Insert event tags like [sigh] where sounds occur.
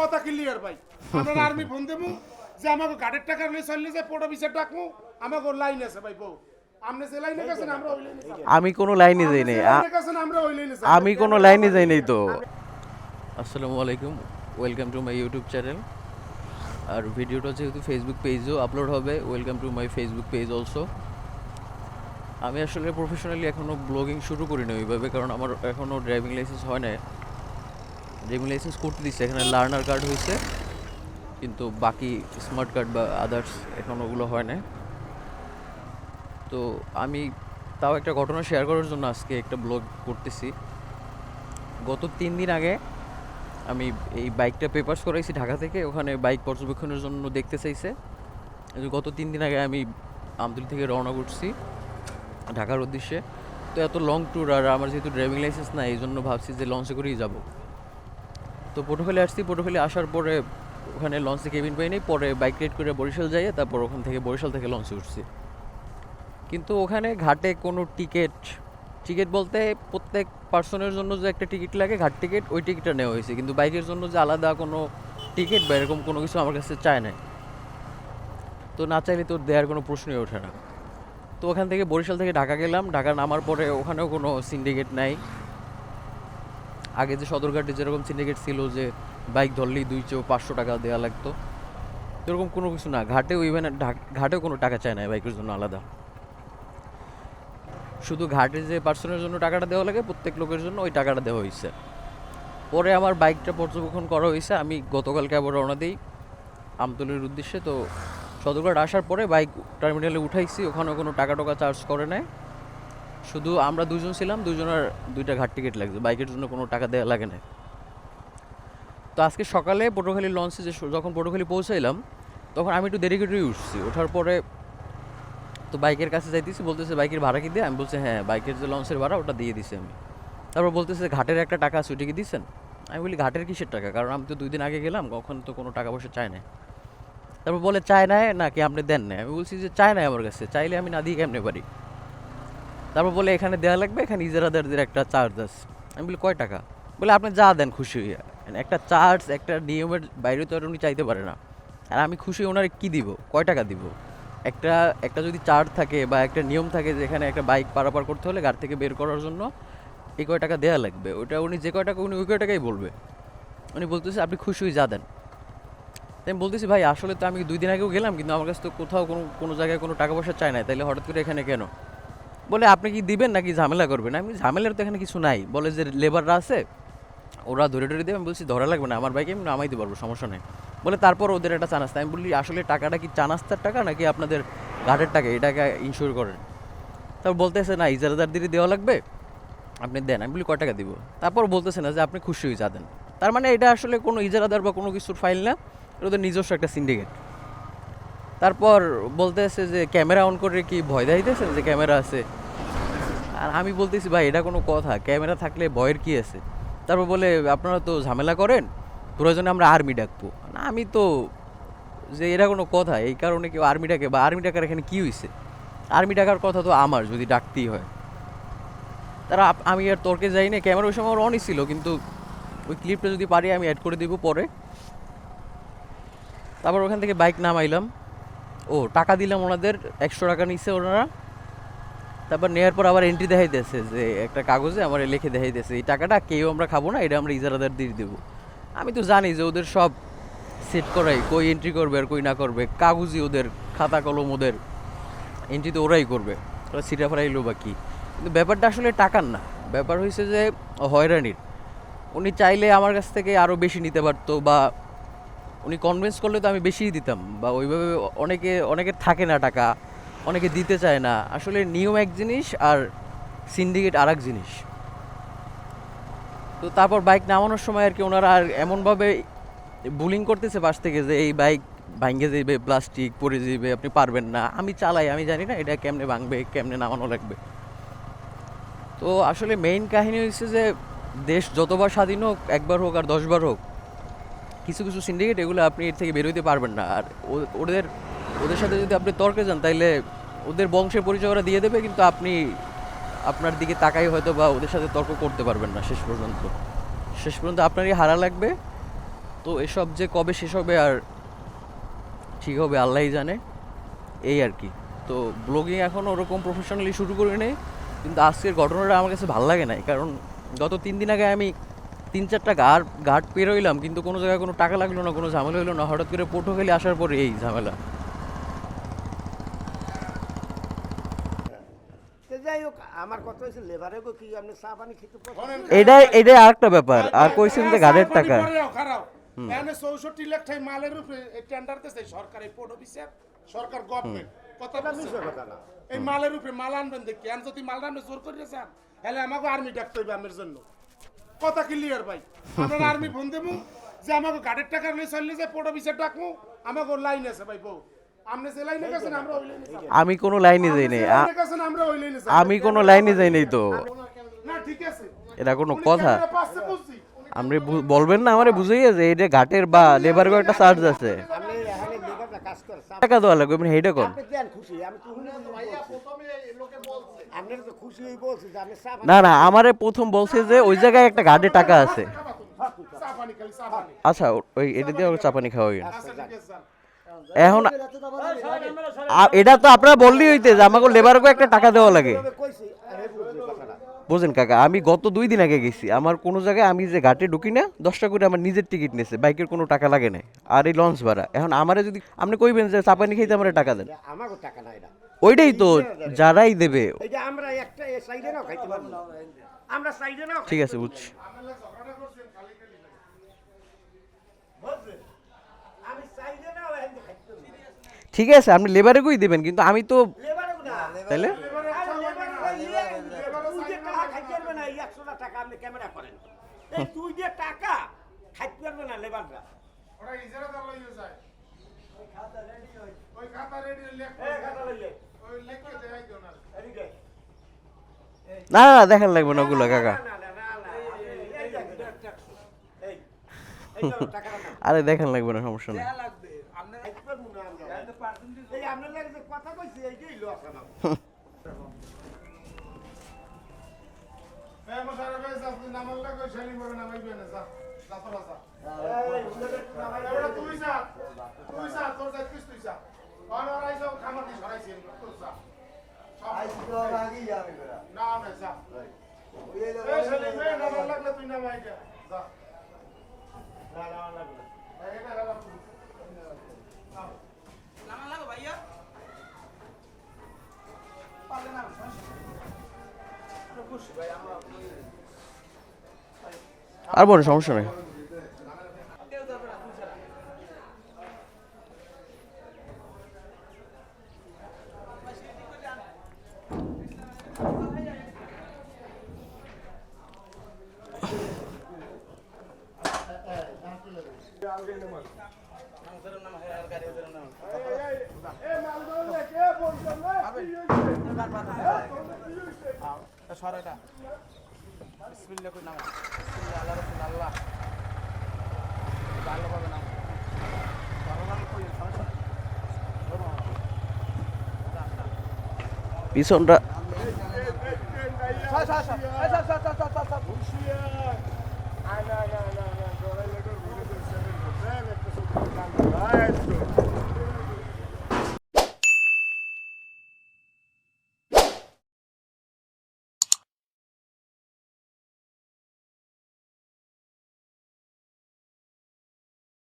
কথা ক্লিয়ার ভাই। আমরা [laughs] আর্মি ফোন দেবো যে আমাকে গাড়ির টাকা নিয়ে চললে যে পোটো বিচার ডাকবো আমাকে লাইন আছে ভাই বউ। আপনি যে লাইনে গেছেন আমরা ওই লাইনে যাব। আমি কোনো লাইনে যাই নাই। আমি কোনো লাইনে যাই নাই তো। আসসালামু আলাইকুম। Welcome to my YouTube channel আর ভিডিওটা যেহেতু ফেসবুক পেজও আপলোড হবে welcome to my Facebook page also আমি আসলে প্রফেশনালি এখনও ব্লগিং শুরু করি করিনি ওইভাবে কারণ আমার এখনও ড্রাইভিং লাইসেন্স হয় না ড্রাইভিং লাইসেন্স করতে দিচ্ছে, এখানে লার্নার কার্ড হয়েছে, কিন্তু বাকি স্মার্ট কার্ড বা আদার্স এখন ওগুলো হয় না তো আমি তাও একটা ঘটনা শেয়ার করার জন্য আজকে একটা ব্লগ করতেছি। গত তিন দিন আগে আমি এই বাইকটা পেপার্স করাইছি ঢাকা থেকে, ওখানে বাইক পর্যবেক্ষণের জন্য দেখতে চাইছে। গত তিন দিন আগে আমি আমতুল থেকে রওনা করছি ঢাকার উদ্দেশ্যে। তো এত লং ট্যুর আর আমার যেহেতু ড্রাইভিং লাইসেন্স নাই, এই জন্য ভাবছি যে লঞ্চে করেই যাব। তো পটুখালি আসছি। পটুখালি আসার পরে ওখানে লঞ্চে কেবিন পাই নাই। পরে বাইক রাইড করে বরিশাল যাই তারপর ওখান থেকে বরিশাল থেকে লঞ্চে উঠছি। কিন্তু ওখানে ঘাটে কোনো টিকিট টিকিট বলতে প্রত্যেক পার্সনের জন্য যে একটা টিকিট লাগে, ঘাট টিকিট, ওই টিকিটটা নেওয়া হয়েছে। কিন্তু বাইকের জন্য যে আলাদা কোনো টিকিট বা এরকম কোনো কিছু আমার কাছে চায় না তো না চাইলে তো দেওয়ার কোনো প্রশ্নই ওঠে না। তো ওখান থেকে বরিশাল থেকে ঢাকা গেলাম। ঢাকা নামার পরে ওখানেও কোনো সিন্ডিকেট নাই। আগে যে সদরঘাটে যেরকম সিন্ডিকেট ছিল যে বাইক ধরলেই দুইশো পাঁচশো টাকা দেওয়া লাগতো এরকম কোনো কিছু না। ঘাটেও ইভেন ঘাটেও কোনো টাকা চায় না বাইকের জন্য আলাদা। শুধু ঘাটে যে পার্সনের জন্য টাকাটা দেওয়া লাগে, প্রত্যেক লোকের জন্য ওই টাকাটা দেওয়া হয়েছে পরে আমার বাইকটা পর্যবেক্ষণ করা হয়েছে আমি গতকালকে আবার রওনা দিই আমতলির উদ্দেশ্যে। তো সদরঘাট আসার পরে বাইক টার্মিনালে উঠাইছি ওখানে কোনো টাকা টাকা চার্জ করে নেয় শুধু আমরা দুজন ছিলাম, দুজনের দুইটা ঘাট টিকিট লাগছে, বাইকের জন্য কোনো টাকা দেওয়া লাগে না তো আজকে সকালে পটুখালি লঞ্চে যে যখন পটুখালি পৌঁছাইলাম, তখন আমি একটু দেরি করেই উঠছি। ওঠার পরে তো বাইকের কাছে যাইতেছি, বলতেছে, বাইকের ভাড়া কি দিয়ে আমি বলছি হ্যাঁ বাইকের যে লঞ্চের ভাড়া, ওটা দিয়ে দিছি আমি। তারপর বলতেছে, ঘাটের একটা টাকা আছে ওইটা কি দিচ্ছেন আমি বলি, ঘাটের কিসের টাকা? কারণ আমি তো দুই দিন আগে গেলাম, কখন তো কোনো টাকা পয়সা চায় না তারপর বলে, চায় না নাকি আপনি দেন না আমি বলছি যে, চায় না আমার কাছে, চাইলে আমি না দিয়ে কেমনে পারি? তারপর বলে, এখানে দেওয়া লাগবে? এখানে ইজারাদারদের একটা চার্জ আছে। আমি বলি, কয় টাকা? বলে, আপনি যা দেন খুশি হইয়া। মানে একটা চার্জ একটা নিয়মের বাইরে তো আর উনি চাইতে পারে না। আর আমি খুশি ওনারে কি দিব? কয় টাকা দিব? একটা একটা যদি চার্জ থাকে বা একটা নিয়ম থাকে যেখানে একটা বাইক পারাপার করতে হলে গাড়ি থেকে বের করার জন্য এই কয় টাকা দেওয়া লাগবে? ওটা উনি যে কয় টাকা, উনি ওই কয় টাকাই বলবে। উনি বলতেছে, আপনি খুশি হয়ে যা দেন। তাই আমি বলতেছি, ভাই, আসলে তো আমি দুই দিন আগেও গেলাম, কিন্তু আমার কাছে তো কোথাও কোনো কোনো জায়গায় কোনো টাকা পয়সা চায় না তাইলে হঠাৎ করে এখানে কেন? বলে, আপনি কি দিবেন নাকি ঝামেলা করবেন? আমি, ঝামেলার তো এখানে কিছু নাই। বলে, যে লেবাররা আছে, ওরা ধরে ধরে দেবে। আমি বলছি, ধরা লাগবে না, আমার বাইকে আমি নামাইতে পারব, সমস্যা নেই। বলে, তারপর ওদের একটা চানাস্তা। আমি বলি আসলে টাকাটা কি চানাস্তার টাকা নাকি আপনাদের ঘাটের টাকা? এটাকে ইনশিওর করেন। তারপর বলতেছে, না ইজারাদার দিয়ে দেওয়া লাগবে, আপনি দেন। আমি বলি, কয় টাকা দিব? তারপর বলতেছে না যে, আপনি খুশি হয়ে যা দেন। তার মানে এটা আসলে কোনো ইজারাদার বা কোনো কিছুর ফাইল না, এটা ওদের নিজস্ব একটা সিন্ডিকেট তারপর বলতেছে যে, ক্যামেরা অন করে কি ভয় দেখাইতেছেন যে, ক্যামেরা আছে? আর আমি বলতেছি, ভাই, এটা কোনো কথা। ক্যামেরা থাকলে ভয়ের কি আছে? তারপর বলে, আপনারা তো ঝামেলা করেন, প্রয়োজনে আমরা আর্মি ডাকবো। না, আমি তো যে এটা কোনো কথা, এই কারণে কেউ আর্মি ডাকে বা আর্মি ডাকার এখানে কী হয়েছে আর্মি ডাকার কথা তো আমার, যদি ডাকতেই হয়। তারা আমি আর তর্কে যাই না ক্যামেরা ওই সময় অনই ছিল, কিন্তু ওই ক্লিপটা যদি পারি, আমি অ্যাড করে দিব পরে। তারপর ওখান থেকে বাইক নামাইলাম। ও, টাকা দিলাম ওনাদের, একশো টাকা নিচ্ছে ওনারা। তারপর নেওয়ার পর আবার এন্ট্রি দেখাই দেখাইতেছে যে একটা কাগজে আমার লিখে দেখাই দেখাইতেছে, এই টাকাটা কেউ আমরা খাব না, এটা আমরা ইজারাদার দিয়ে দেবো। আমি তো জানি যে ওদের সব সেট করাই, কই এন্ট্রি করবে আর কই না করবে, কাগজই ওদের, খাতা কলম ওদের এন্ট্রি তো ওরাই করবে, ওরা সিটা ফেরাইলো বা কী? কিন্তু ব্যাপারটা আসলে টাকার না, ব্যাপার হয়েছে যে হয়রানির। উনি চাইলে আমার কাছ থেকে আরও বেশি নিতে পারতো বা উনি কনভিন্স করলে তো আমি বেশিই দিতাম, বা ওইভাবে অনেকে, অনেকের থাকে না টাকা। অনেকে দিতে চায় না। আসলে নিয়ম এক জিনিস আর সিন্ডিকেট আর এক জিনিস। তো তারপর বাইক নামানোর সময় আর কি ওনারা আর এমনভাবে বুলিং করতেছে বাস থেকে যে, এই বাইক ভাঙ্গে যাবে প্লাস্টিক পড়ে যাবে আপনি পারবেন না। আমি চালাই, আমি জানি না এটা কেমনে ভাঙবে, কেমনে নামানো লাগবে। তো আসলে মেইন কাহিনী হচ্ছে যে, দেশ যতবার স্বাধীন হোক, একবার হোক আর দশবার হোক, কিছু কিছু সিন্ডিকেট এগুলো আপনি এর থেকে বেরোতে পারবেন না। আর ওদের ওদের সাথে যদি আপনি তর্কে যান, তাইলে ওদের বংশের পরিচয় ওরা দিয়ে দেবে, কিন্তু আপনি আপনার দিকে তাকাই হয়তো বা ওদের সাথে তর্ক করতে পারবেন না শেষ পর্যন্ত। শেষ পর্যন্ত আপনারই হারা লাগবে। তো এসব যে কবে শেষ হবে আর ঠিক হবে আল্লাহই জানে। এই আর কি। তো ব্লগিং এখন ওরকম প্রফেশনালি শুরু করে নেই, কিন্তু আজকের ঘটনাটা আমার কাছে ভালো লাগে নাই। কারণ গত তিন দিন আগে আমি তিন চারটা ঘাট ঘাট পেরোইলাম, কিন্তু কোনো জায়গায় কোনো টাকা লাগল না, কোনো ঝামেলা হইল না। হঠাৎ করে পোটো খেলে আসার পরে এই ঝামেলা তো যাই হোক আমার কথা হয়েছে লেবারে গো কি আপনি চা পানি খেতে পছন্দ শোনেন, এটাই এটাই আরেকটা ব্যাপার। আর কইছেন যে ঘাটের চাপানি টাকা। পরেও খারাপ। এখানে 64 লাখ টাকা মালের উপরে এই টেন্ডার দিছে সরকার এই পোর্ট অফিসার সরকার গভর্নমেন্ট কথা এটা বলছে। মিশর কথা না। এই মালের উপরে মাল আনবেন দেখি। আর যদি মাল আনবে জোর করে চান তাহলে আমাকে আর্মি ডাকতে হইবে আমের জন্য। কথা ক্লিয়ার ভাই। আমরা আর্মি ফোন দেবো যে আমাকে গাড়ির টাকা নিয়ে চললে যে পোর্ট অফিসার ডাকবো আমাকে লাইন আছে ভাই বউ। আমি কোনো লাইনে যাই নাই আ- আপনি গেছেন আমরা ওই লাইনে যাব। আমি কোনো লাইনে যাই নাই তো। না ঠিক আছে। এটা কোনো কথা। আপনি বু- বলবেন না আমারে বুঝাই যে এটা ঘাটের বা লেবার একটা চার্জ আছে। টাকা দেওয়া লাগবে আপনি সেইটা কোন না না আমারে প্রথম বলছে যে ওই জায়গায় একটা ঘাটে টাকা আছে। চা পানি খালি চা পানি। আচ্ছা ওই এটা দিয়ে চাপানি খাওয়া গেল। এখন এটা তো আপনারা বললেই হইতে যে আমাকে লেবারকে একটা টাকা দেওয়া লাগে। পানি কইছি আরে বুঝলি কথাটা বুঝেন কাকা আমি গত দুই দিন আগে গেছি। আমার কোনো জায়গায় আমি যে ঘাটে ঢুকি না দশটা করে আমার নিজের টিকিট নিয়েছে বাইকের কোনো টাকা লাগে না আর এই লঞ্চ ভাড়া এখন আমারে যদি আপনি কইবেন যে চাপানি খাইতে আমার টাকা দেন। ওইটাই তো যারাই দেবে। ঠিক আছে আমরা একটা এ সাইডে নাও খাইতে পারব আমরা সাইডে নাও ঠিক আছে বুঝছি বুঝলি? আমি সাইডে নাও এখানে খাইতে পারব ঠিক আছে আপনি লেবারে কই দেবেন কিন্তু আমি তো লেবারে না তাইলে না, ইয়ে, দেখান লাগবে না ওগুলো কাকা। আরে দেখান লাগবে না সমস্যা নেই খাইতে পারব না আমরা। এই আপনার লাগে যে কথা কইছি এইটাই লস আমার এই মশারে যা তুই নামাল লাগো শালি মরে নামাইবে না যা যা তোরা যা। এই, এবারে তুই যা তুই যা তোর যা কিস তুই যা। আর আর আইসো খামার দি সরাইছি তোর যা। সব না না যা। এই শালি ভাই নামাল লাগলে তুই নামাই যা যা। না, না, না, আর বলেন সমস্যা নেই এই মাল ধরলে কে বলছেন রে সরাটা বিসমিল্লাহ কই নাম আল্লাহ রাসূল আল্লাহ ভালোভাবে নাম ভালোভাবে কই? সমস্যা পিছনটা